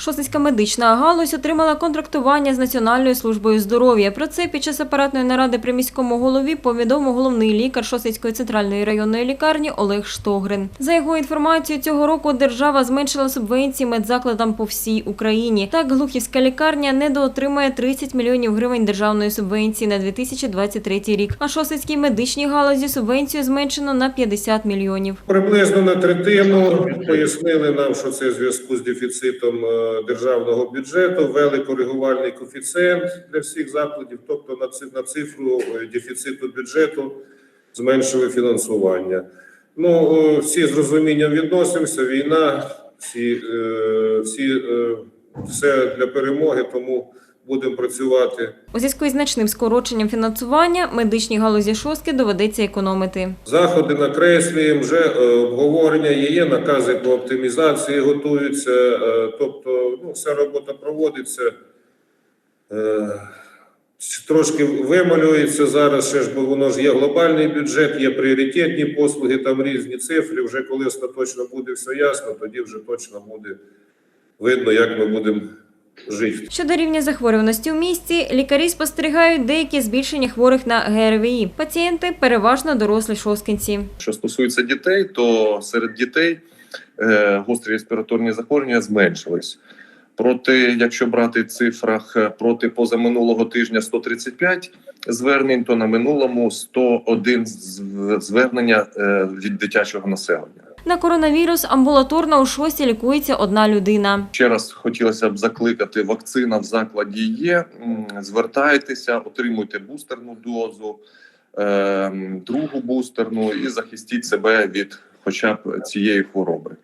Шосницька медична галузь отримала контрактування з Національною службою здоров'я. Про це під час апаратної наради при міському голові повідомив головний лікар Шосницької центральної районної лікарні Олег Штогрин. За його інформацією, цього року держава зменшила субвенції медзакладам по всій Україні. Так, Глухівська лікарня недоотримає 30 мільйонів гривень державної субвенції на 2023 рік. А Шосницькій медичній галузі субвенцію зменшено на 50 мільйонів. Приблизно на третину пояснили нам, що це в зв'язку з дефіцитом е, державного бюджету, ввели коригувальний коефіцієнт для всіх закладів, тобто на ци- цифру е, дефіциту бюджету зменшили фінансування. Ну, всі з розумінням відносимося. Війна, всі, е, всі е, все для перемоги, тому будемо працювати. У зв'язку із значним скороченням фінансування медичній галузі шостки доведеться економити. Заходи накреслюємо, вже е, обговорення є, накази по оптимізації готуються, е, тобто ну, вся робота проводиться. Е, Трошки вималюється зараз, ще ж, бо воно ж є глобальний бюджет, є пріоритетні послуги, там різні цифри. Вже коли остаточно буде все ясно, тоді вже точно буде видно, як ми будемо жити. Щодо рівня захворюваності у місті, лікарі спостерігають деякі збільшення хворих на ГРВІ. Пацієнти переважно дорослі шосткинці. Що стосується дітей, то серед дітей е, гострі респіраторні захворювання зменшились. Проти, якщо брати в цифрах е, проти позаминулого тижня 135 звернень, то на минулому 101 зв- звернення е, від дитячого населення. На коронавірус амбулаторно у шості лікується одна людина. Ще раз хотілося б закликати: вакцина в закладі є. Звертайтеся, отримуйте бустерну дозу, е, другу бустерну і захистіть себе від хоча б цієї хвороби.